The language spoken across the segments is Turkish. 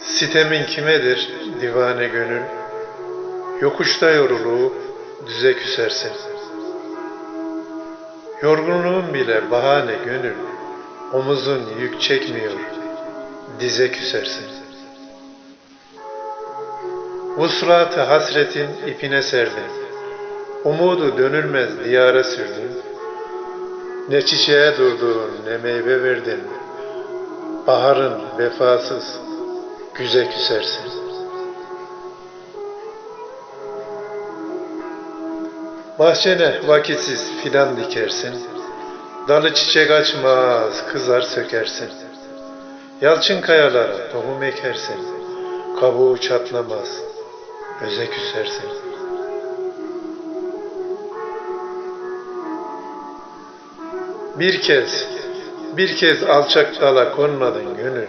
Sitemin kimedir divane gönül? Yokuşta yorulup düze küsersin. Yorgunluğun bile bahane gönül. Omuzun yük çekmiyor, dize küsersin. Vuslatı hasretin ipine serdin. Umudu dönülmez diyara sürdün. Ne çiçeğe durdun, ne meyve verdin. Baharın vefasız, güze küsersin. Bahçene vakitsiz fidan dikersin. Dalı çiçek açmaz, kızar sökersin. Yalçın kayalara tohum ekersin. Kabuğu çatlamaz, öze küsersin. Bir kez, bir kez alçak dala konmadın gönül.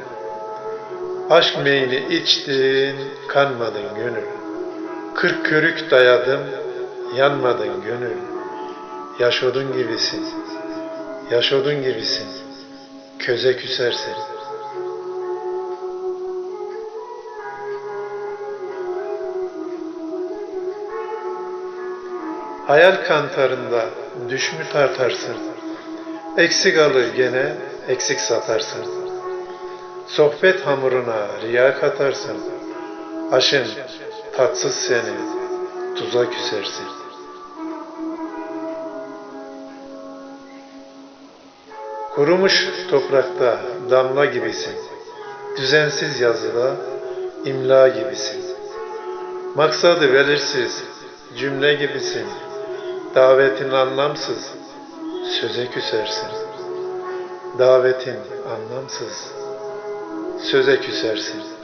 Aşk meyini içtin, kanmadın gönül. Kırk körük dayadım, yanmadın gönül. Yaş odun gibisin, yaş odun gibisin. Köze küsersin. Hayal kantarında düş mü tartarsın? Eksik alır gene, eksik satarsın. Sohbet hamuruna riya katarsın. Aşın tatsız seni, tuza küsersin. Kurumuş toprakta damla gibisin. Düzensiz yazıda imla gibisin. Maksadı belirsiz cümle gibisin. Davetin anlamsız, söze küsersin. Davetin anlamsız, söze küsersin.